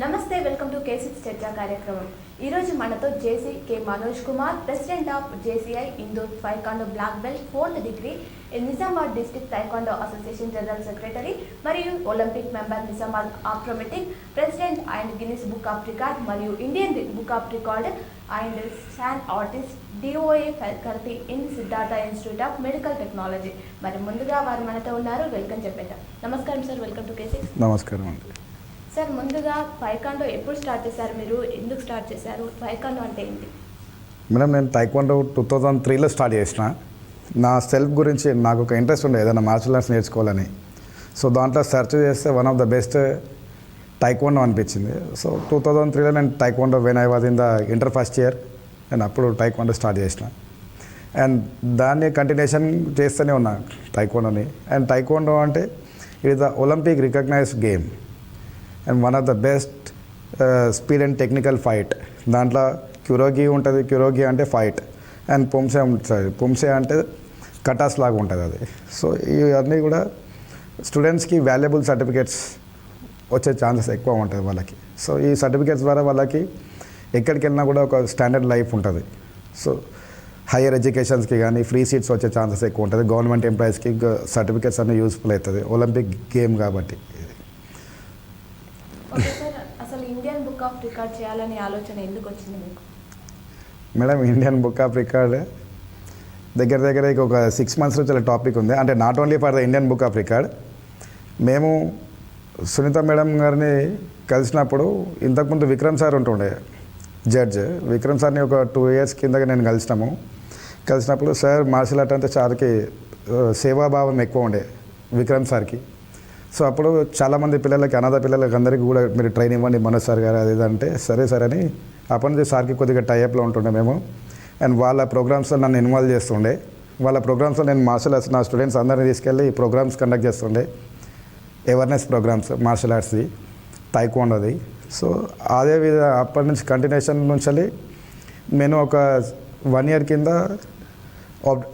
నమస్తే welcome to కేసిక్స్ చర్చా కార్యక్రమం. ఈరోజు మనతో JC K Manoj Kumar president of JCI Indur taekwondo black belt fourth degree Nizamabad district taekwondo association general secretary మరియు Olympic member Nizamabad acrobatic president and Guinness book of record మరియు Indian book of record and San artist DOA faculty in Siddhartha institute of medical technology. మరి ముందుగా వారు మనతో ఉన్నారు welcome చెప్పేద్దాం. నమస్కారం sir welcome to KC నమస్కారం అండి. సార్ ముందుగా ఫైకాండో ఎప్పుడు స్టార్ట్ చేశారు మీరు? ఎందుకు స్టార్ట్ చేశారు? ఫైకాండో అంటే ఏంటి? మేడం నేను టైక్వాండో టూ థౌజండ్ త్రీలో స్టార్ట్ చేసిన. నా సెల్ఫ్ గురించి నాకు ఒక ఇంట్రెస్ట్ ఉండే ఏదైనా మార్షల్ ఆర్ట్స్ నేర్చుకోవాలని. సో దాంట్లో సెర్చ్ చేస్తే one of the best taekwondo అనిపించింది. సో టూ థౌజండ్ త్రీలో నేను taekwondo when I was in the inter first year నేను అప్పుడు టైక్వాండో స్టార్ట్ చేసిన. అండ్ దాన్ని కంటిన్యూషన్ చేస్తూనే ఉన్నా టైక్వాండోని అండ్ టైక్వాండో అంటే it the Olympic recognised game and one of the best speed and technical fight దాంట్లో క్యూరోగి ఉంటుంది క్యూరోగి అంటే ఫైట్ అండ్ పుంసే ఉంటుంది. పుంసే అంటే కటాస్ లాగా ఉంటుంది అది. సో ఇవన్నీ కూడా స్టూడెంట్స్కి వాల్యుబుల్ సర్టిఫికేట్స్ వచ్చే ఛాన్సెస్ ఎక్కువ ఉంటుంది వాళ్ళకి. సో ఈ సర్టిఫికేట్స్ ద్వారా వాళ్ళకి ఎక్కడికి వెళ్ళినా కూడా ఒక స్టాండర్డ్ లైఫ్ ఉంటుంది. సో హైయర్ ఎడ్యుకేషన్స్కి కానీ ఫ్రీ సీట్స్ వచ్చే ఛాన్సెస్ ఎక్కువ ఉంటుంది. గవర్నమెంట్ ఎంప్లాయీస్కి సర్టిఫికేట్స్ అన్నీ యూస్ఫుల్ అవుతుంది. ఒలింపిక్ గేమ్ కాబట్టి ఓకే సార్ అసలు ఇండియన్ బుక్ ఆఫ్ రికార్డ్ చేయాలనే ఆలోచన ఎందుకు వచ్చింది మీకు? Madam Indian book of record దగ్గర దగ్గర ఇక ఒక సిక్స్ మంత్స్ నుంచి టాపిక్ ఉంది. అంటే not only for the Indian book of record మేము సునీత మేడం గారిని కలిసినప్పుడు ఇంతకుముందు విక్రమ్ సార్ ఉంటుండే జడ్జ్ విక్రమ్ సార్ని ఒక టూ ఇయర్స్ కిందగా నేను కలిసినాము. కలిసినప్పుడు సార్ మార్షల్ ఆర్ట్ అంటే సార్కి సేవాభావం ఎక్కువ ఉండే విక్రమ్ సార్కి. సో అప్పుడు చాలామంది పిల్లలకి అనాథ పిల్లలకి అందరికీ కూడా మీరు ట్రైన్ ఇవ్వండి మనోజ్ సార్ గారు అది ఇది అంటే సరే సరే అని అప్పటి నుంచి సార్కి కొద్దిగా టైఅప్లో ఉంటుండే మేము. అండ్ వాళ్ళ ప్రోగ్రామ్స్లో నన్ను ఇన్వాల్వ్ చేస్తుండే. వాళ్ళ ప్రోగ్రామ్స్లో నేను మార్షల్ ఆర్ట్స్ నా స్టూడెంట్స్ అందరినీ తీసుకెళ్ళి ఈ ప్రోగ్రామ్స్ కండక్ట్ చేస్తుండే. అవేర్నెస్ ప్రోగ్రామ్స్ మార్షల్ ఆర్ట్స్ది టైక్వాండోది సో అదే విధ అప్పటి నుంచి కంటిన్యూషన్ నుంచి నేను ఒక వన్ ఇయర్ కింద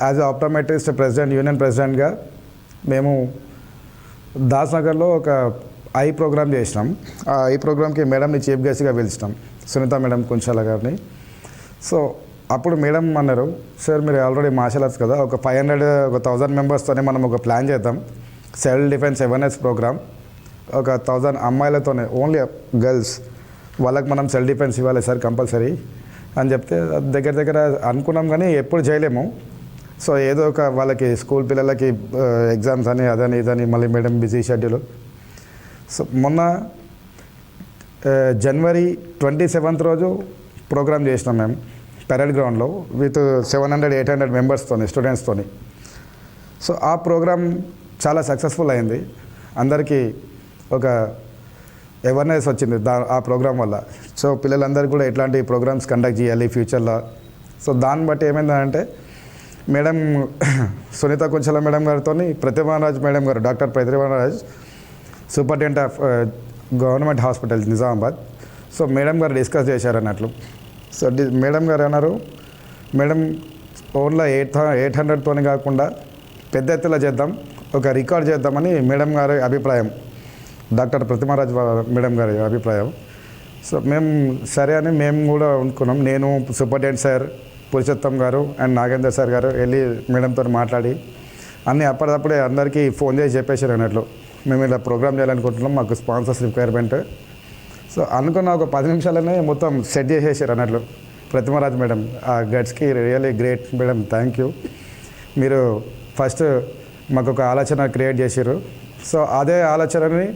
యాజ్ ఆప్టోమెట్రిస్ట్ ప్రెసిడెంట్ యూనియన్ ప్రెసిడెంట్గా మేము దాస్నగర్లో ఒక ఐ ప్రోగ్రామ్ చేసినాం. ఆ ఐ ప్రోగ్రామ్కి మేడంని చీఫ్ గెస్ట్గా పిలిచినాం. సునీత మేడం కుంచాల గారిని. సో అప్పుడు మేడం అన్నారు సార్ మీరు ఆల్రెడీ మార్షల్ ఆర్ట్స్ కదా ఒక ఫైవ్ హండ్రెడ్ ఒక థౌజండ్ మెంబర్స్తోనే మనం ఒక ప్లాన్ చేద్దాం. Self defence awareness programme. ఒక థౌజండ్ అమ్మాయిలతోనే ఓన్లీ గర్ల్స్ వాళ్ళకి మనం సెల్ఫ్ డిఫెన్స్ ఇవ్వాలి సార్ కంపల్సరీ. అని చెప్తే దగ్గర దగ్గర అనుకున్నాం కానీ ఎప్పుడు చేయలేము. సో ఏదో ఒక వాళ్ళకి స్కూల్ పిల్లలకి ఎగ్జామ్స్ అని అదని ఇదని మళ్ళీ మేడం బిజీ షెడ్యూల్. సో మొన్న జనవరి ట్వంటీ సెవెంత్ రోజు ప్రోగ్రామ్ చేసినాం మేము పెరడ్ గ్రౌండ్లో with seven hundred eight hundred మెంబర్స్తోని స్టూడెంట్స్తోని సో ఆ ప్రోగ్రామ్ చాలా సక్సెస్ఫుల్ అయింది. అందరికీ ఒక అవేర్నెస్ వచ్చింది దా ఆ ప్రోగ్రామ్ వల్ల. సో పిల్లలందరికీ కూడా ఎట్లాంటి ప్రోగ్రామ్స్ కండక్ట్ చేయాలి ఫ్యూచర్లో. సో దాన్ని బట్టి ఏమైందంటే మేడం సునీత కుంచల మేడం గారితో ప్రతిభారాజ్ మేడం గారు doctor Pratibharaj superintendent of government hospital Nizamabad. So madam గారు డిస్కస్ చేశారు అన్నట్లు సో డి మేడం గారు అన్నారు మేడం ఓన్లీ ఎయిట్ ఎయిట్ హండ్రెడ్తోనే కాకుండా పెద్ద ఎత్తులో చేద్దాం ఒక రికార్డ్ చేద్దామని మేడం గారి అభిప్రాయం. డాక్టర్ ప్రతిమారాజ్ మేడం గారి అభిప్రాయం. సో మేము సరే అని మేము కూడా అనుకున్నాం. నేను సూపరింటెండెంట్ సార్ పురుషోత్తం గారు అండ్ నాగేందర్ సార్ గారు వెళ్ళి మేడంతో మాట్లాడి అన్నీ అప్పటికప్పుడే అందరికీ ఫోన్ చేసి చెప్పేశారు అన్నట్లు. మేము ఇలా ప్రోగ్రామ్ చేయాలనుకుంటున్నాం మాకు స్పాన్సర్స్ రిక్వైర్మెంట్. సో అనుకున్న ఒక పది నిమిషాలనే మొత్తం సెట్ చేసేసారు అన్నట్లు. ప్రతిమరాజ్ మేడం ఆ గడ్స్కి really great madam thank you. మీరు ఫస్ట్ మాకు ఒక ఆలోచన క్రియేట్ చేశారు సో అదే ఆలోచనని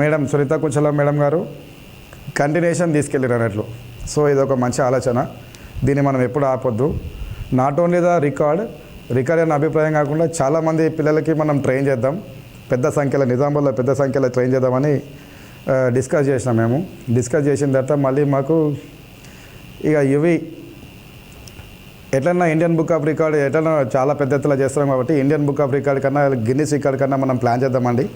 మేడం సునీత కుంచలం మేడం గారు కంటిన్యూషన్ తీసుకెళ్ళారు అన్నట్లు. సో ఇది ఒక మంచి ఆలోచన. దీన్ని మనం ఎప్పుడు ఆపొద్దు. Not only the record record అనే అభిప్రాయం కాకుండా చాలామంది పిల్లలకి మనం ట్రైన్ చేద్దాం. పెద్ద సంఖ్యలో నిజామాబాద్లో పెద్ద సంఖ్యలో ట్రైన్ చేద్దామని డిస్కస్ చేసినాం మేము. డిస్కస్ చేసిన తర్వాత మళ్ళీ మాకు ఇక ఇవి ఎట్లన్నా ఇండియన్ బుక్ ఆఫ్ రికార్డ్ ఎట్లన్నా చాలా పెద్ద ఎత్తులో చేస్తున్నాం కాబట్టి ఇండియన్ బుక్ ఆఫ్ రికార్డ్ కన్నా గిన్నిస్ రికార్డ్ కన్నా మనం ప్లాన్ చేద్దామండి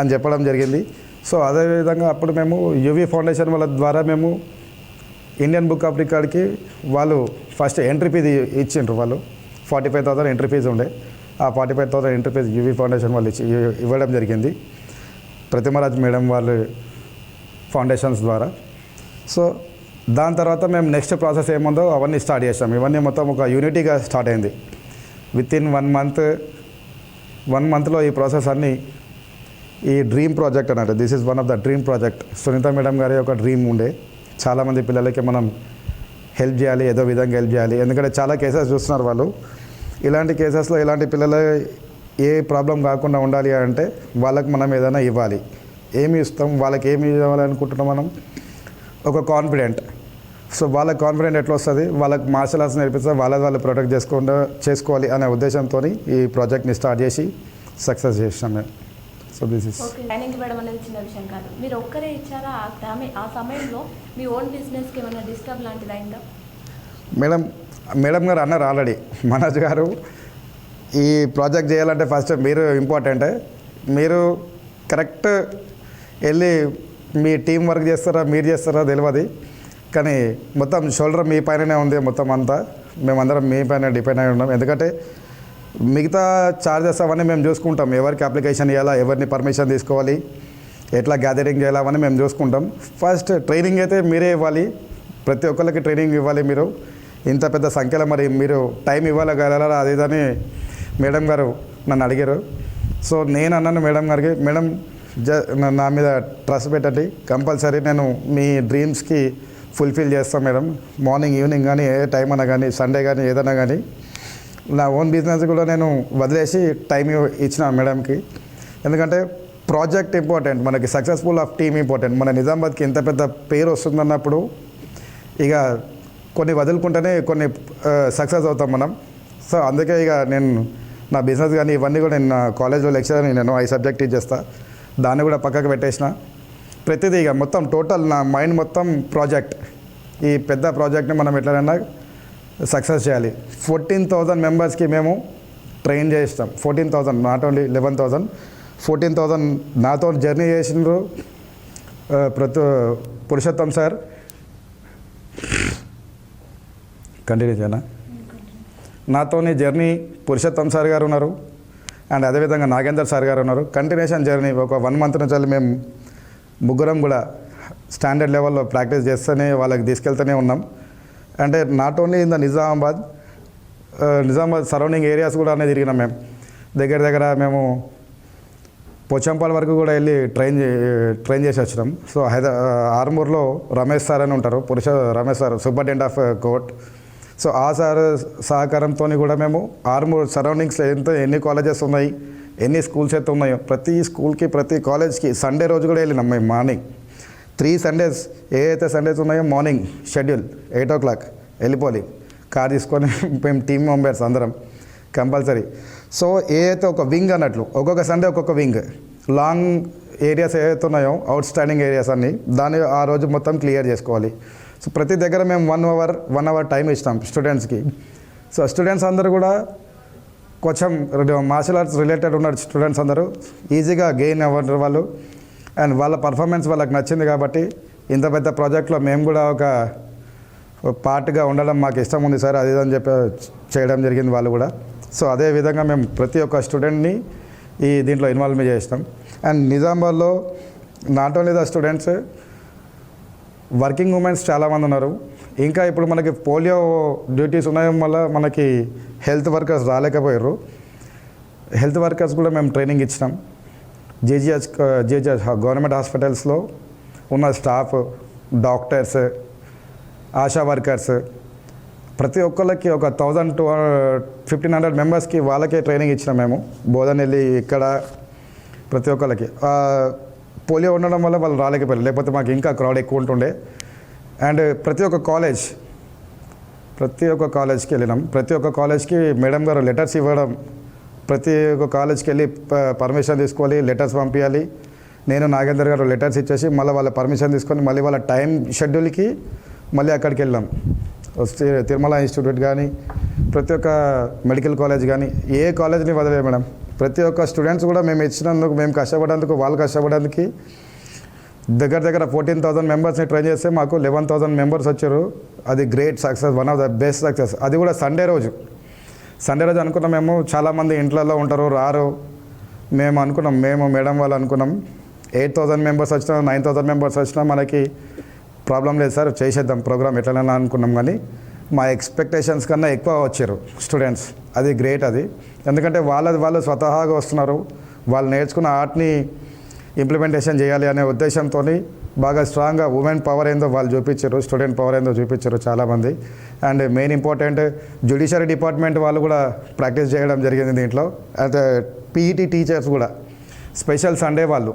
అని చెప్పడం జరిగింది. సో అదేవిధంగా అప్పుడు మేము యువి ఫౌండేషన్ వాళ్ళ ద్వారా మేము ఇండియన్ బుక్ ఆఫ్ రికార్డ్కి వాళ్ళు ఫస్ట్ ఎంట్రీ ఫీజు ఇచ్చిండ్రు వాళ్ళు. Forty five thousand entry fee ఉండే. ఆ forty five thousand entry fee UV foundation వాళ్ళు ఇచ్చి ఇవ్వడం జరిగింది. ప్రతిమరాజ్ మేడం వాళ్ళు ఫౌండేషన్స్ ద్వారా. సో దాని తర్వాత మేము నెక్స్ట్ ప్రాసెస్ ఏముందో అవన్నీ స్టార్ట్ చేసాం. ఇవన్నీ మొత్తం ఒక యూనిటీగా స్టార్ట్ అయింది. With in one month one మంత్లో ఈ ప్రాసెస్ అన్నీ ఈ డ్రీమ్ ప్రాజెక్ట్ అన్నట్టు this is one of the dream project Sunitha madam గారి ఒక డ్రీమ్ ఉండే. చాలామంది పిల్లలకి మనం హెల్ప్ చేయాలి ఏదో విధంగా హెల్ప్ చేయాలి. ఎందుకంటే చాలా కేసెస్ చూస్తున్నారు వాళ్ళు. ఇలాంటి కేసెస్లో ఇలాంటి పిల్లలు ఏ ప్రాబ్లం కాకుండా ఉండాలి అంటే వాళ్ళకి మనం ఏదైనా ఇవ్వాలి. ఏమి ఇస్తాం వాళ్ళకి ఏమి ఇవ్వాలి అనుకుంటున్నాం మనం? ఒక కాన్ఫిడెంట్ సో వాళ్ళకి కాన్ఫిడెంట్ ఎట్లా వస్తుంది? వాళ్ళకి మార్షల్ ఆర్ట్స్ నేర్పిస్తే వాళ్ళ వాళ్ళు ప్రొటెక్ట్ చేసుకుండా చేసుకోవాలి అనే ఉద్దేశంతో ఈ ప్రాజెక్ట్ని స్టార్ట్ చేసి సక్సెస్ చేసినాం మేము. So this is okay training ఇవ్వడం అనేది చిన్న విషయం కాదు. మీరు ఒక్కరే ఇచ్చారా? ఆ టైం- ఆ సమయంలో మీ ఓన్ బిజినెస్కి ఏమైనా డిస్టర్బ్ లాంటిది అయిందా? మేడం మేడం గారు అన్నారు ఆల్రెడీ మనోజ్ గారు ఈ ప్రాజెక్ట్ చేయాలంటే ఫస్ట్ మీరు ఇంపార్టెంట్ మీరు కరెక్ట్ వెళ్ళి మీ టీం వర్క్ చేస్తారా మీరు చేస్తారా తెలియదు. కానీ మొత్తం షోల్డర్ మీ పైననే ఉంది మొత్తం అంతా. మేమందరం మీ పైన డిపెండ్ అయి ఉన్నాం. ఎందుకంటే మిగతా చార్జెస్ అవన్నీ మేము చూసుకుంటాం. ఎవరికి అప్లికేషన్ ఇవ్వాలా ఎవరిని పర్మిషన్ తీసుకోవాలి ఎట్లా గ్యాదరింగ్ చేయాలా అవన్నీ మేము చూసుకుంటాం. ఫస్ట్ ట్రైనింగ్ అయితే మీరే ఇవ్వాలి. ప్రతి ఒక్కరికి ట్రైనింగ్ ఇవ్వాలి మీరు. ఇంత పెద్ద సంఖ్యలో మరి మీరు టైం ఇవ్వగలరా అదేదని మేడం గారు నన్ను అడిగారు. సో నేను అన్నాను మేడం గారికి మేడం జ నా మీద ట్రస్ట్ పెట్టండి. కంపల్సరీ నేను మీ డ్రీమ్స్కి ఫుల్ఫిల్ చేస్తాను మేడం. మార్నింగ్ ఈవినింగ్ కానీ ఏ టైం అన్నా కానీ సండే కానీ ఏదైనా కానీ నా ఓన్ బిజినెస్ కూడా నేను వదిలేసి టైం ఇచ్చిన మేడంకి ఎందుకంటే ప్రాజెక్ట్ ఇంపార్టెంట్ మనకి సక్సెస్ఫుల్ ఆఫ్ టీమ్ ఇంపార్టెంట్ మన నిజామాబాద్కి ఇంత పెద్ద పేరు వస్తుందన్నప్పుడు ఇక కొన్ని వదులుకుంటేనే కొన్ని సక్సెస్ అవుతాం మనం. సో అందుకే ఇక నేను నా బిజినెస్ కానీ ఇవన్నీ కూడా నేను నా కాలేజ్లో లెక్చర్ నేను ఐ సబ్జెక్ట్ ఇచ్చేస్తా దాన్ని కూడా పక్కకు పెట్టేసిన. ప్రతిదీ ఇక మొత్తం టోటల్ నా మైండ్ మొత్తం ప్రాజెక్ట్ ఈ పెద్ద ప్రాజెక్ట్ని మనం ఎట్లైనా సక్సెస్ చేయాలి. ఫోర్టీన్ థౌజండ్ మెంబర్స్కి మేము ట్రైన్ చేయిస్తాం. Fourteen thousand not only eleven thousand fourteen thousand నాతో జర్నీ చేసినారు ప్రతి పురుషోత్తం సార్. కంటిన్యూ చేయనా? నాతోని జర్నీ పురుషోత్తం సార్ గారు ఉన్నారు. అండ్ అదేవిధంగా నాగేందర్ సార్ గారు ఉన్నారు. కంటిన్యూషన్ జర్నీ ఒక వన్ మంత్ నుంచి మేము ముగ్గురం కూడా స్టాండర్డ్ లెవెల్లో ప్రాక్టీస్ చేస్తూనే వాళ్ళకి తీసుకెళ్తూనే ఉన్నాం. అంటే not only in the Nizamabad Nizamabad surrounding areas కూడా అనేది తిరిగినాం మేము. దగ్గర దగ్గర మేము పోచంపాల్ వరకు కూడా వెళ్ళి ట్రైన్ చే- ట్రైన్ చేసి వచ్చినాం. సో హైదరా uh, ఆర్మూర్లో రమేష్ సార్ అని ఉంటారు పురుష Ramesh sir superintendent of court so ఆ సార్ సహకారంతో కూడా మేము ఆర్మూర్ సరౌండింగ్స్లో ఎంత ఎన్ని కాలేజెస్ ఉన్నాయి ఎన్ని స్కూల్స్ అయితే ఉన్నాయో ప్రతి స్కూల్కి ప్రతి కాలేజ్కి సండే రోజు కూడా వెళ్ళినాం మేము మార్నింగ్ త్రీ సండేస్ ఏ అయితే సండేస్ ఉన్నాయో morning schedule eight o'clock వెళ్ళిపోవాలి. కార్ తీసుకొని మేము టీమ్ మెంబర్స్ అందరం కంపల్సరీ. సో ఏ అయితే ఒక వింగ్ అన్నట్లు ఒక్కొక్క సండే ఒక్కొక్క వింగ్ లాంగ్ ఏరియాస్ ఏవైతే ఉన్నాయో అవుట్ స్టాండింగ్ ఏరియాస్ అన్నీ దాన్ని ఆ రోజు మొత్తం క్లియర్ చేసుకోవాలి. సో ప్రతి దగ్గర మేము one hour one hour time ఇస్తాం స్టూడెంట్స్కి సో స్టూడెంట్స్ అందరూ కూడా కొంచెం మార్షల్ ఆర్ట్స్ రిలేటెడ్ ఉన్న స్టూడెంట్స్ అందరూ ఈజీగా గెయిన్ అవ్వడం వాళ్ళు. అండ్ వాళ్ళ పర్ఫార్మెన్స్ వాళ్ళకి నచ్చింది కాబట్టి ఇంత పెద్ద ప్రాజెక్ట్లో మేము కూడా ఒక పార్ట్గా ఉండడం మాకు ఇష్టం ఉంది సార్ అది ఇది అని చెప్పి చేయడం జరిగింది వాళ్ళు కూడా. సో అదే విధంగా మేము ప్రతి ఒక్క స్టూడెంట్ని ఈ దీంట్లో ఇన్వాల్వ్ చేసినాం అండ్ నిజామాబాద్లో not only the students working womens చాలామంది ఉన్నారు. ఇంకా ఇప్పుడు మనకి పోలియో డ్యూటీస్ ఉన్నాయం వల్ల మనకి హెల్త్ వర్కర్స్ రాలేకపోయారు. హెల్త్ వర్కర్స్ కూడా మేము ట్రైనింగ్ ఇచ్చినాం. జేజీహెచ్ జేజీహెచ్ గవర్నమెంట్ హాస్పిటల్స్లో ఉన్న స్టాఫ్ డాక్టర్స్ ఆశా వర్కర్స్ ప్రతి ఒక్కళ్ళకి ఒక థౌజండ్ టూ ఫిఫ్టీన్ హండ్రెడ్ మెంబర్స్కి వాళ్ళకే ట్రైనింగ్ ఇచ్చినాం మేము. బోధనెల్లి ఇక్కడ ప్రతి ఒక్కళ్ళకి. పోలియో ఉండడం వల్ల వాళ్ళు రాలేకపోయారు. లేకపోతే మాకు ఇంకా క్రౌడ్ ఎక్కువ ఉంటుండే. అండ్ ప్రతి ఒక్క కాలేజ్ ప్రతి ఒక్క కాలేజ్కి వెళ్ళినాం. ప్రతి ఒక్క కాలేజ్కి మేడం గారు లెటర్స్ ఇవ్వడం ప్రతి ఒక్క కాలేజ్కి వెళ్ళి పర్మిషన్ తీసుకోవాలి లెటర్స్ పంపించాలి నేను నాగేందర్ గారు లెటర్స్ ఇచ్చేసి మళ్ళీ వాళ్ళ పర్మిషన్ తీసుకొని మళ్ళీ వాళ్ళ టైం షెడ్యూల్కి మళ్ళీ అక్కడికి వెళ్ళాం. వస్తే తిరుమల ఇన్స్టిట్యూట్ కానీ ప్రతి ఒక్క మెడికల్ కాలేజ్ కానీ ఏ కాలేజ్ని వదిలేదు మేడం. ప్రతి ఒక్క స్టూడెంట్స్ కూడా మేము ఇచ్చినందుకు మేము కష్టపడేందుకు వాళ్ళు కష్టపడేందుకు దగ్గర దగ్గర ఫోర్టీన్ థౌసండ్ మెంబర్స్ని ట్రైన్ చేస్తే మాకు లెవెన్ థౌసండ్ మెంబర్స్ వచ్చారు. అది great success one of the best success అది కూడా సండే రోజు. సండే రోజు అనుకున్నాం మేము చాలామంది ఇంట్లలో ఉంటారు రారు. మేము అనుకున్నాం మేము మేడం వాళ్ళు అనుకున్నాం. ఎయిట్ థౌజండ్ మెంబర్స్ వచ్చినా నైన్ థౌజండ్ మెంబర్స్ వచ్చినా మనకి ప్రాబ్లం లేదు సార్ చేసేద్దాం ప్రోగ్రామ్ ఎట్లనైనా అనుకున్నాం కానీ మా ఎక్స్పెక్టేషన్స్ కన్నా ఎక్కువ వచ్చారు స్టూడెంట్స్. అది గ్రేట్ అది. ఎందుకంటే వాళ్ళది వాళ్ళు స్వతహాగా వస్తున్నారు. వాళ్ళు నేర్చుకున్న ఆర్ట్ని ఇంప్లిమెంటేషన్ చేయాలి అనే ఉద్దేశంతో బాగా స్ట్రాంగ్గా ఉమెన్ పవర్ ఏందో వాళ్ళు చూపించారు స్టూడెంట్ పవర్ ఏందో చూపించారు చాలామంది. And main important judiciary department వాళ్ళు కూడా ప్రాక్టీస్ చేయడం జరిగింది దీంట్లో. అయితే పీఈటీ టీచర్స్ కూడా స్పెషల్ సండే వాళ్ళు.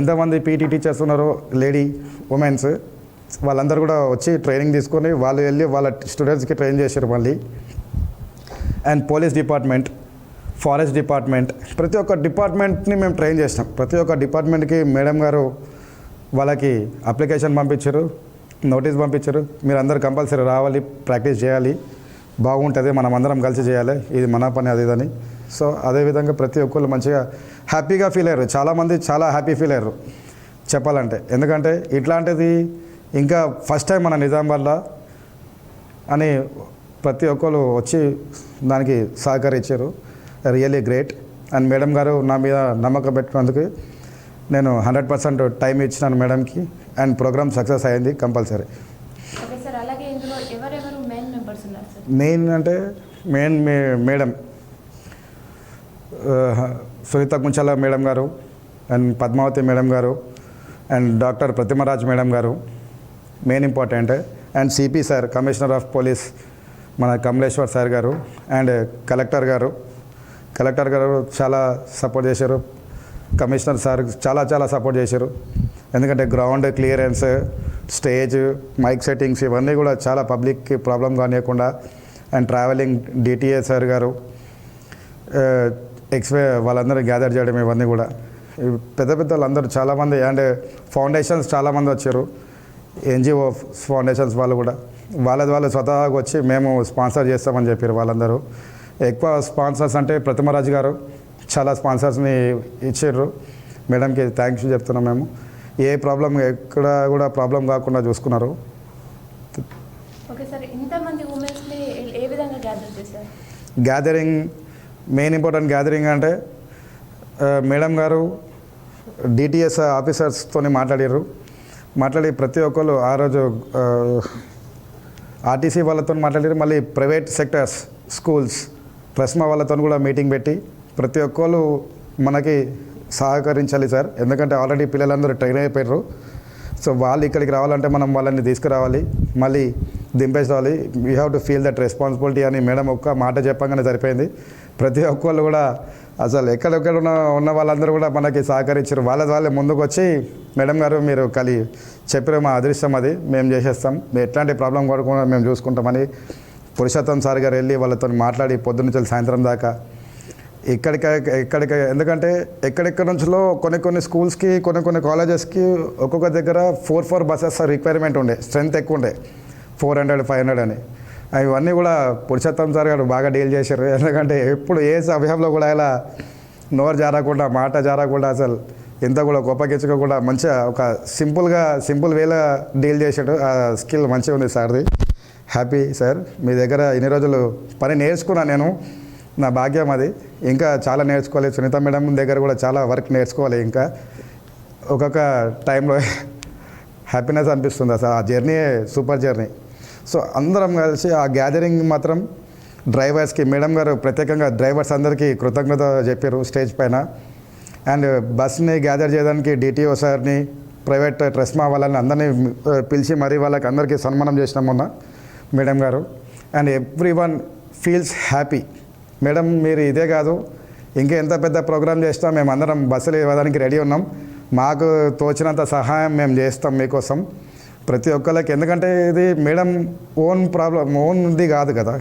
ఎంతమంది పీఈటీ టీచర్స్ ఉన్నారో లేడీ ఉమెన్స్ వాళ్ళందరూ కూడా వచ్చి ట్రైనింగ్ తీసుకొని వాళ్ళు వెళ్ళి వాళ్ళ స్టూడెంట్స్కి ట్రైన్ చేశారు మళ్ళీ. And police department forest department ప్రతి ఒక్క డిపార్ట్మెంట్ని మేము ట్రైన్ చేసినాం. ప్రతి ఒక్క డిపార్ట్మెంట్కి మేడం గారు వాళ్ళకి అప్లికేషన్ పంపించారు నోటీస్ పంపించారు. మీరు అందరు కంపల్సరీ రావాలి ప్రాక్టీస్ చేయాలి. బాగుంటుంది మనం అందరం కలిసి చేయాలి. ఇది మన పని అది ఇదని సో అదేవిధంగా ప్రతి ఒక్కళ్ళు మంచిగా హ్యాపీగా ఫీల్ అయ్యారు. చాలామంది చాలా హ్యాపీ ఫీల్ అయ్యారు చెప్పాలంటే. ఎందుకంటే ఇట్లాంటిది ఇంకా ఫస్ట్ టైం మన నిజామాబాద్లో అని ప్రతి ఒక్కరు వచ్చి దానికి సహకరించారు. Really great. అండ్ మేడం గారు నా మీద నమ్మకం పెట్టుకున్నందుకు నేను హండ్రెడ్ పర్సెంట్ టైం ఇచ్చినాను మేడంకి అండ్ ప్రోగ్రామ్ సక్సెస్ అయింది కంపల్సరీ. మెయిన్ అంటే main May madam. Sunitha Kunchala madam garu and Padmavathi madam garu and doctor Pratimaraj madam garu. Main important. And CP sir commissioner of police మన Kamaleshwar sir garu and collector garu. Collector garu చాలా support చేశారు. Commissioner sir చాలా చాలా support చేశారు. ఎందుకంటే ground clearance stage mic settings ఇవన్నీ కూడా చాలా పబ్లిక్కి ప్రాబ్లం కానివ్వకుండా అండ్ ట్రావెలింగ్ డిటిఏ సార్ గారు ఎక్స్పే వాళ్ళందరూ గ్యాదర్ చేయడం ఇవన్నీ కూడా. పెద్ద పెద్ద వాళ్ళందరూ చాలామంది అండ్ ఫౌండేషన్స్ చాలామంది వచ్చారు. ఎన్జిఓ ఫౌండేషన్స్ వాళ్ళు కూడా. వాళ్ళది వాళ్ళు స్వతహాగా వచ్చి మేము స్పాన్సర్ చేస్తామని చెప్పారు వాళ్ళందరూ. ఎక్కువ స్పాన్సర్స్ అంటే ప్రతిమరాజు గారు చాలా స్పాన్సర్స్ని ఇచ్చారు. మేడంకి థ్యాంక్స్ చెప్తున్నాం మేము. ఏ ప్రాబ్లం ఎక్కడ కూడా ప్రాబ్లం కాకుండా చూసుకున్నారు. గ్యాదరింగ్ మెయిన్ ఇంపార్టెంట్ గ్యాదరింగ్ అంటే మేడం గారు డిటిఎస్ ఆఫీసర్స్తో మాట్లాడారు మాట్లాడి ప్రతి ఒక్కరు ఆ రోజు ఆర్టీసీ వాళ్ళతో మాట్లాడారు మళ్ళీ ప్రైవేట్ సెక్టర్స్ స్కూల్స్ ప్లస్మా వాళ్ళతో కూడా మీటింగ్ పెట్టి ప్రతి ఒక్కరు మనకి సహకరించాలి సార్. ఎందుకంటే ఆల్రెడీ పిల్లలందరూ ట్రైన్ అయిపోయారు సో వాళ్ళు ఇక్కడికి రావాలంటే మనం వాళ్ళని తీసుకురావాలి. మళ్ళీ దింపేసుకోవాలి. We have to feel that responsibility అని మేడం ఒక్క మాట చెప్పగానే సరిపోయింది. ప్రతి ఒక్కళ్ళు కూడా అసలు ఎక్కడెక్కడ ఉన్న ఉన్న వాళ్ళందరూ కూడా మనకి సహకరించారు. వాళ్ళ వాళ్ళే ముందుకు వచ్చి మేడం గారు మీరు కలి చెప్పారు మా అదృష్టం అది. మేము చేసేస్తాం. మీ ఎట్లాంటి ప్రాబ్లం కూడా మేము చూసుకుంటామని పురుషోత్తం సార్ గారు వెళ్ళి వాళ్ళతో మాట్లాడి పొద్దున్న నుంచి సాయంత్రం దాకా ఇక్కడికి ఎక్కడికి ఎందుకంటే ఎక్కడెక్కడ నుంచిలో కొన్ని కొన్ని స్కూల్స్కి కొన్ని కొన్ని కాలేజెస్కి ఒక్కొక్క దగ్గర ఫోర్ ఫోర్ బస్సెస్ రిక్వైర్మెంట్ ఉండే స్ట్రెంత్ ఎక్కువ ఉండే. ఫోర్ హండ్రెడ్ ఫైవ్ హండ్రెడ్ అని. ఇవన్నీ కూడా పురుషోత్తం సార్ గారు బాగా డీల్ చేశారు. ఎందుకంటే ఎప్పుడు ఏ సమయంలో కూడా ఇలా నోరు జారకుండా మాట జారకుండా అసలు ఇంత కూడా గొప్పగించకుండా మంచిగా ఒక సింపుల్గా సింపుల్ వేలో డీల్ చేశాడు. ఆ స్కిల్ మంచిగా ఉంది సార్ది. Happy sir. మీ దగ్గర ఇన్ని రోజులు పని నేర్చుకున్నాను నేను. నా భాగ్యం అది. ఇంకా చాలా నేర్చుకోవాలి. సునీత మేడం దగ్గర కూడా చాలా వర్క్ నేర్చుకోవాలి ఇంకా. ఒక్కొక్క టైంలో హ్యాపీనెస్ అనిపిస్తుంది అసలు. ఆ జర్నీ సూపర్ జర్నీ. సో అందరం కలిసి ఆ గ్యాదరింగ్ మాత్రం డ్రైవర్స్కి మేడం గారు ప్రత్యేకంగా డ్రైవర్స్ అందరికీ కృతజ్ఞత చెప్పారు స్టేజ్ పైన. అండ్ బస్ని గ్యాదర్ చేయడానికి డిటిఓ సార్ని ప్రైవేట్ ట్రస్మా వాళ్ళని అందరినీ పిలిచి మరీ వాళ్ళకి అందరికీ సన్మానం చేసినాం మొన్న madam garu. And every one feels happy. Madam మీరు ఇదే కాదు. ఇంకా ఎంత పెద్ద ప్రోగ్రామ్ చేసినా మేము అందరం బస్సులు ఇవ్వడానికి రెడీ ఉన్నాం. మాకు తోచినంత సహాయం మేము చేస్తాం మీకోసం. ప్రతి ఒక్కరికి ఎందుకంటే ఇది మేడం ఓన్ ప్రాబ్లం ఓన్ది కాదు కదా.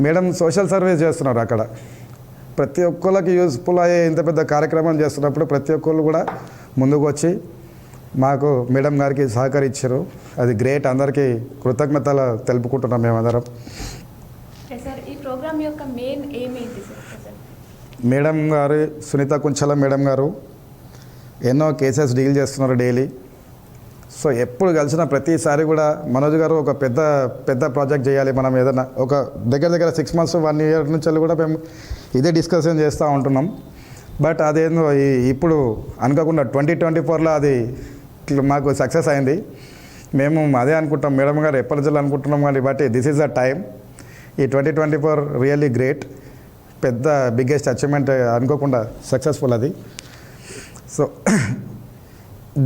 మేడం సోషల్ సర్వీస్ చేస్తున్నారు అక్కడ. ప్రతి ఒక్కరికి యూస్ఫుల్ అయ్యే ఇంత పెద్ద కార్యక్రమం చేస్తున్నప్పుడు ప్రతి ఒక్కళ్ళు కూడా ముందుకు వచ్చి మాకు మేడం గారికి సహకరించారు. అది గ్రేట్. అందరికీ కృతజ్ఞతలు తెలుపుకుంటున్నాం మేమందరం. ప్రోగ్రామ్ యొక్క మెయిన్ ఎయిమ్ సార్ మేడం గారు సునీత కుంచల మేడం గారు ఎన్నో కేసెస్ డీల్ చేస్తున్నారు డైలీ సో ఎప్పుడు కలిసిన ప్రతిసారి కూడా మనోజ్ గారు ఒక పెద్ద పెద్ద ప్రాజెక్ట్ చేయాలి. మనం ఏదైనా ఒక దగ్గర దగ్గర సిక్స్ మంత్స్ వన్ ఇయర్ నుంచి కూడా మేము ఇదే డిస్కషన్ చేస్తూ ఉంటున్నాం. బట్ అదేందో ఈ- ఇప్పుడు అనుకోకుండా ట్వంటీ ట్వంటీ ఫోర్లో అది మాకు సక్సెస్ అయింది. మేము అదే అనుకుంటాం. మేడం గారు ఎప్పటి నుంచి అనుకుంటున్నాం కానీ but this is the time ఈ twenty twenty four really great. పెద్ద బిగ్గెస్ట్ అచీవ్మెంట్ అనుకోకుండా సక్సెస్ఫుల్ అది. సో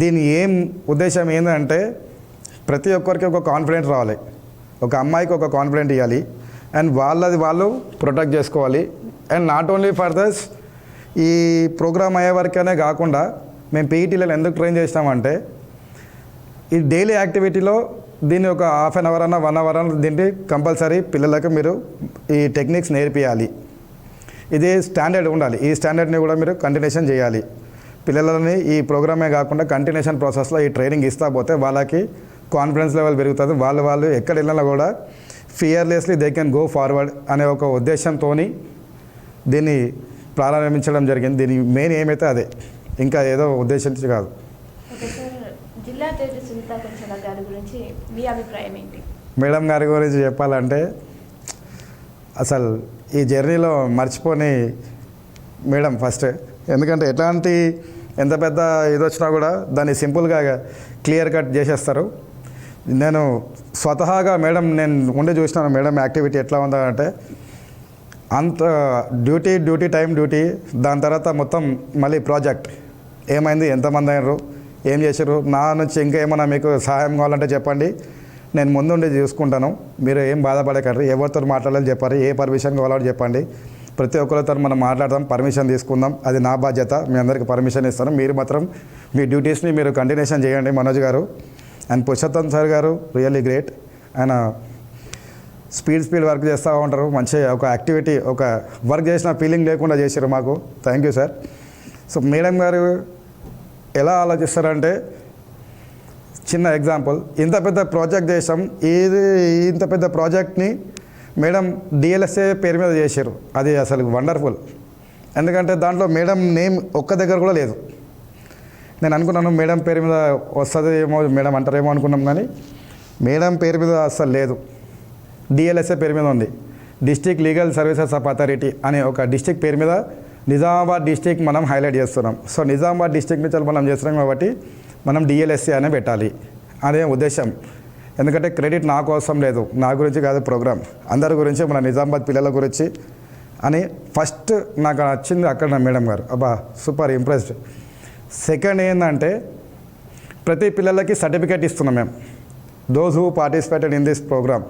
దీని ఏం ఉద్దేశం ఏంటంటే ప్రతి ఒక్కరికి ఒక కాన్ఫిడెంట్ రావాలి. ఒక అమ్మాయికి ఒక కాన్ఫిడెంట్ ఇవ్వాలి అండ్ వాళ్ళది వాళ్ళు ప్రొటెక్ట్ చేసుకోవాలి. And not only for this ఈ ప్రోగ్రామ్ అయ్యే వరకనే కాకుండా మేము పీఈటీలలో ఎందుకు ట్రైన్ చేసినామంటే ఈ డైలీ యాక్టివిటీలో దీన్ని ఒక హాఫ్ అన్ అవర్ అన్న వన్ అవర్ అన్న దీన్ని కంపల్సరీ పిల్లలకు మీరు ఈ టెక్నిక్స్ నేర్పియాలి. ఇది స్టాండర్డ్ ఉండాలి. ఈ స్టాండర్డ్ని కూడా మీరు కంటిన్యూషన్ చేయాలి. పిల్లలని ఈ ప్రోగ్రామే కాకుండా కంటిన్యూషన్ ప్రాసెస్లో ఈ ట్రైనింగ్ ఇస్తా పోతే వాళ్ళకి కాన్ఫిడెన్స్ లెవెల్ పెరుగుతుంది. వాళ్ళు వాళ్ళు ఎక్కడ వెళ్ళినా కూడా fearlessly they can go forward అనే ఒక ఉద్దేశంతో దీన్ని ప్రారంభించడం జరిగింది. దీని మెయిన్ ఏమైతే అదే. ఇంకా ఏదో ఉద్దేశించి కాదు ఓకే సార్ జిల్లా జడ్జి సునీత కొంచెల గారి గురించి మీ అభిప్రాయం ఏంటి? మేడం గారి గురించి చెప్పాలంటే అసలు ఈ జర్నీలో మర్చిపోని మేడం ఫస్ట్. ఎందుకంటే ఎట్లాంటి ఎంత పెద్ద ఇది వచ్చినా కూడా దాన్ని సింపుల్గా క్లియర్ కట్ చేసేస్తారు. నేను స్వతహాగా మేడం నేను ఉండి చూసినాను మేడం యాక్టివిటీ ఎట్లా ఉందా అంటే అంత డ్యూటీ డ్యూటీ టైం డ్యూటీ దాని తర్వాత మొత్తం మళ్ళీ ప్రాజెక్ట్. ఏమైంది? ఎంతమంది అయినారు? ఏం చేశారు నా నుంచి ఇంకా ఏమైనా మీకు సహాయం కావాలంటే చెప్పండి. నేను ముందుండి చూసుకుంటాను. మీరు ఏం బాధపడకండి ఎవరితో మాట్లాడాలని చెప్పారు ఏ పర్మిషన్ కావాలో చెప్పండి. ప్రతి ఒక్కరితో మనం మాట్లాడదాం పర్మిషన్ తీసుకుందాం. అది నా బాధ్యత మీ అందరికీ పర్మిషన్ ఇస్తాను. మీరు మాత్రం మీ డ్యూటీస్ని మీరు కంటిన్యూషన్ చేయండి Manoj garu. And Purushottam sir garu really great. ఆయన స్పీడ్ స్పీడ్ వర్క్ చేస్తూ ఉంటారు. మంచి ఒక యాక్టివిటీ ఒక వర్క్ చేసిన ఫీలింగ్ లేకుండా చేశారు మాకు. Thank you sir. So madam garu ఎలా ఆలోచిస్తారంటే చిన్న ఎగ్జాంపుల్ ఇంత పెద్ద ప్రాజెక్ట్ చేసాం ఇది ఇంత పెద్ద ప్రాజెక్ట్ని మేడం డిఎల్ఎస్ఏ పేరు మీద చేశారు. అది అసలు వండర్ఫుల్ ఎందుకంటే దాంట్లో మేడం నేమ్ ఒక్క దగ్గర కూడా లేదు. నేను అనుకున్నాను మేడం పేరు మీద వస్తుంది ఏమో మేడం అంటారేమో అనుకున్నాం కానీ మేడం పేరు మీద అస్సలు లేదు. డిఎల్ఎస్ఏ పేరు మీద ఉంది. District legal services of authority అనే ఒక డిస్టిక్ పేరు మీద నిజామాబాద్ డిస్టిక్ మనం హైలైట్ చేస్తున్నాం. సో నిజామాబాద్ డిస్టిక్ నుంచి మనం చేస్తున్నాం కాబట్టి మనం డిఎల్ఎస్సీ అనే పెట్టాలి. అదే ఉద్దేశం. ఎందుకంటే క్రెడిట్ నా కోసం లేదు. నా గురించి కాదు ప్రోగ్రామ్. అందరి గురించి మన నిజామాబాద్ పిల్లల గురించి అని ఫస్ట్ నాకు నచ్చింది అక్కడ నా మేడం గారు. అబ్బా సూపర్ ఇంప్రెస్డ్. సెకండ్ ఏంటంటే ప్రతి పిల్లలకి సర్టిఫికేట్ ఇస్తున్నాం మేము. Those who participated in this program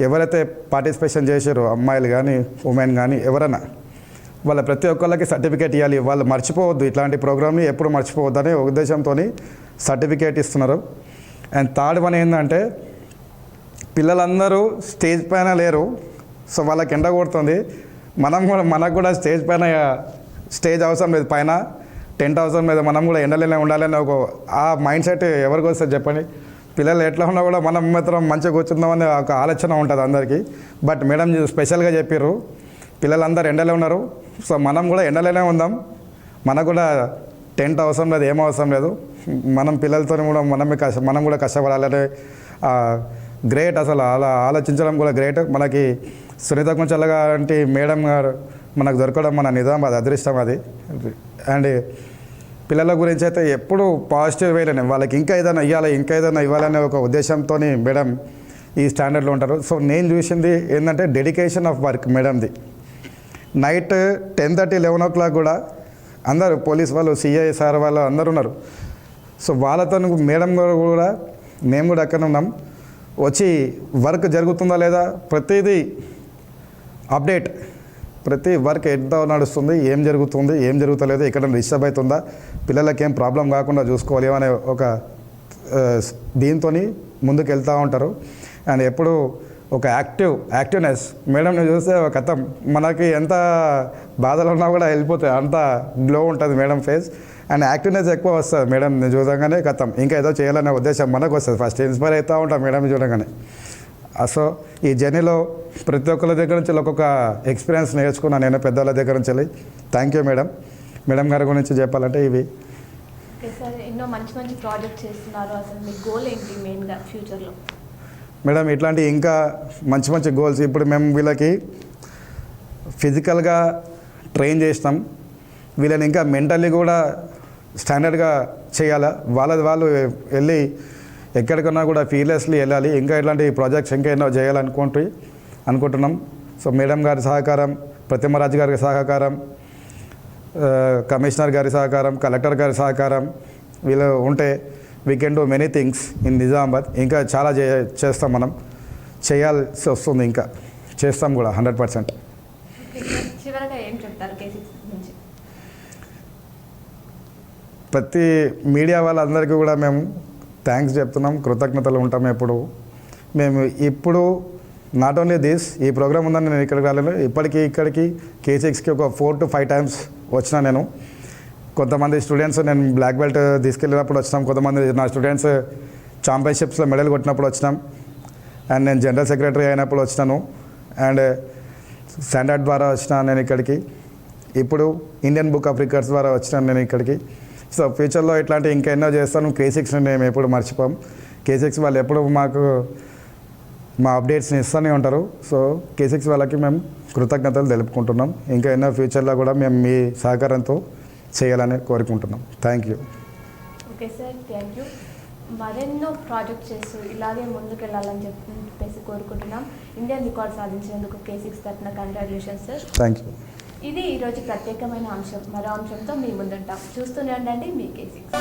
ఎవరైతే పార్టిసిపేషన్ చేశారో అమ్మాయిలు కానీ ఉమెన్ కానీ ఎవరైనా వాళ్ళ ప్రతి ఒక్కళ్ళకి సర్టిఫికేట్ ఇవ్వాలి వాళ్ళు మర్చిపోవద్దు. ఇట్లాంటి ప్రోగ్రామ్ని ఎప్పుడు మర్చిపోవద్దు అనే ఉద్దేశంతో సర్టిఫికేట్ ఇస్తున్నారు. అండ్ థర్డ్ వన్ ఏంటంటే పిల్లలందరూ స్టేజ్ పైన లేరు. సో వాళ్ళకి ఎండ కొడుతుంది. మనం కూడా మనకు కూడా స్టేజ్ పైన స్టేజ్ అవసరం లేదు. పైన టెంట్ అవసరం లేదు. మనం కూడా ఎండలోనే ఉండాలని ఒక ఆ మైండ్ సెట్ ఎవరికి వస్తుంది చెప్పండి? పిల్లలు ఎట్లా ఉన్నా కూడా మనం మాత్రం మంచిగా కూర్చుందామని ఒక ఆలోచన ఉంటుంది అందరికీ. బట్ మేడం స్పెషల్గా చెప్పారు పిల్లలందరూ ఎండలో ఉన్నారు. సో మనం కూడా ఎండలోనే ఉందాం. మనకు కూడా టెంట్ అవసరం లేదు ఏం అవసరం లేదు. మనం పిల్లలతో కూడా మనమే కష్ట మనం కూడా కష్టపడాలని గ్రేట్ అసలు అలా ఆలోచించడం కూడా గ్రేట్. మనకి సునీత కొంచెల్లా అంటే మేడం గారు మనకు దొరకడం మన నిజామాబాద్ అదృష్టం అది. అండ్ పిల్లల గురించి అయితే ఎప్పుడు పాజిటివ్ వేలోనే వాళ్ళకి ఇంకా ఏదైనా ఇవ్వాలి ఇంకా ఏదైనా ఇవ్వాలనే ఒక ఉద్దేశంతో మేడం ఈ స్టాండర్డ్లో ఉంటారు. సో నేను చూసింది ఏంటంటే dedication of work మేడంది. Night ten thirty eleven o'clock కూడా అందరూ పోలీస్ వాళ్ళు సిఐ సార్ వాళ్ళు అందరు ఉన్నారు. సో వాళ్ళతో మేడం గారు కూడా మేము కూడా అక్కడ ఉన్నాం. వచ్చి వర్క్ జరుగుతుందా లేదా? ప్రతిదీ అప్డేట్. ప్రతి వర్క్ ఎంత నడుస్తుంది ఏం జరుగుతుంది ఏం జరుగుతలేదు ఎక్కడ డిస్టర్బ్ అవుతుందా పిల్లలకి ఏం ప్రాబ్లం కాకుండా చూసుకోవాలి అనే ఒక దీంతో ముందుకు వెళ్తూ ఉంటారు. అండ్ ఎప్పుడు ఒక యాక్టివ్ యాక్టివ్నెస్. మేడంని చూస్తే ఒక కథం. మనకి ఎంత బాధలు ఉన్నా కూడా వెళ్ళిపోతాయి. అంత గ్లో ఉంటుంది మేడం ఫేస్. అండ్ యాక్టివ్నెస్ ఎక్కువ వస్తుంది మేడం. చూడగానే కథం. ఇంకా ఏదో చేయాలనే ఉద్దేశం మనకు వస్తుంది. ఫస్ట్ ఇన్స్పైర్ అవుతూ ఉంటాం మేడం చూడగానే. సో ఈ జర్నీలో ప్రతి ఒక్కరి దగ్గర నుంచి ఒక్కొక్క ఎక్స్పీరియన్స్ నేర్చుకున్నాను నేను పెద్దవాళ్ళ దగ్గర నుంచి వెళ్ళి. Thank you madam. మేడం గారి గురించి చెప్పాలంటే ఇవి. ఎన్నో మంచి మంచి ప్రాజెక్ట్ చేస్తున్నారు. అసలు మీ గోల్ ఏంటి మెయిన్గా ఫ్యూచర్లో మేడం ఇట్లాంటి ఇంకా మంచి మంచి గోల్స్ ఇప్పుడు మేము వీళ్ళకి ఫిజికల్గా ట్రైన్ చేసినాం వీళ్ళని ఇంకా మెంటల్లీ కూడా స్టాండర్డ్గా చేయాలా? వాళ్ళది వాళ్ళు వెళ్ళి ఎక్కడికన్నా కూడా ఫీర్లెస్లీ వెళ్ళాలి. ఇంకా ఇట్లాంటి ప్రాజెక్ట్స్ ఇంకా ఎన్నో చేయాలనుకుంటూ అనుకుంటున్నాం. సో మేడం గారి సహకారం ప్రతిమరాజు గారి సహకారం కమిషనర్ గారి సహకారం కలెక్టర్ గారి సహకారం వీళ్ళు ఉంటే we can do many things in Nizamabad ఇంకా చాలా చే చేస్తాం మనం. చేయాల్సి వస్తుంది ఇంకా. చేస్తాం కూడా హండ్రెడ్ పర్సెంట్ ప్రతి మీడియా వాళ్ళందరికీ కూడా మేము థ్యాంక్స్ చెప్తున్నాం కృతజ్ఞతలు ఉంటాం ఎప్పుడు. మేము ఇప్పుడు నాట్ ఓన్లీ దిస్ ఈ ప్రోగ్రామ్ ఉందని నేను ఇక్కడికి రాలేదు ఇప్పటికీ ఇక్కడికి కే సిక్స్కి ఒక ఫోర్ టు ఫైవ్ టైమ్స్ వచ్చిన నేను. కొంతమంది స్టూడెంట్స్ నేను బ్లాక్ బెల్ట్ తీసుకెళ్ళినప్పుడు వచ్చినాం. కొంతమంది నా స్టూడెంట్స్ ఛాంపియన్షిప్స్లో మెడల్ కొట్టినప్పుడు వచ్చినాం. అండ్ నేను జనరల్ సెక్రటరీ అయినప్పుడు వచ్చినాను. అండ్ స్టాండర్డ్ ద్వారా వచ్చిన నేను ఇక్కడికి. ఇప్పుడు ఇండియన్ బుక్ ఆఫ్ రికార్డ్స్ ద్వారా వచ్చినాను నేను ఇక్కడికి. సో ఫ్యూచర్లో ఇట్లాంటి ఇంకా ఎన్నో చేస్తాను. కే సిక్స్ని మేము ఎప్పుడు మర్చిపోం. కే సిక్స్ వాళ్ళు ఎప్పుడు మాకు మా అప్డేట్స్ని ఇస్తూనే ఉంటారు. సో కే సిక్స్ వాళ్ళకి మేము కృతజ్ఞతలు తెలుపుకుంటున్నాం. ఇంకా ఎన్నో ఫ్యూచర్లో కూడా మేము మీ సహకారంతో చేయాలని కోరుకుంటున్నాం. Thank you okay sir thank you మరెన్నో ప్రాజెక్ట్ చేస్తూ ఇలాగే ముందుకెళ్ళాలని చెప్పేసి కోరుకుంటున్నాం. ఇండియన్ రికార్డ్ సాధించినందుకు కే సిక్స్ తరఫున కంగ్రాచులేషన్స్ సార్ థ్యాంక్ యూ ఇది ఈరోజు ప్రత్యేకమైన అంశం. మరో అంశంతో మీ ముందుంటాం. చూస్తూనే ఉండండి మీ కే సిక్స్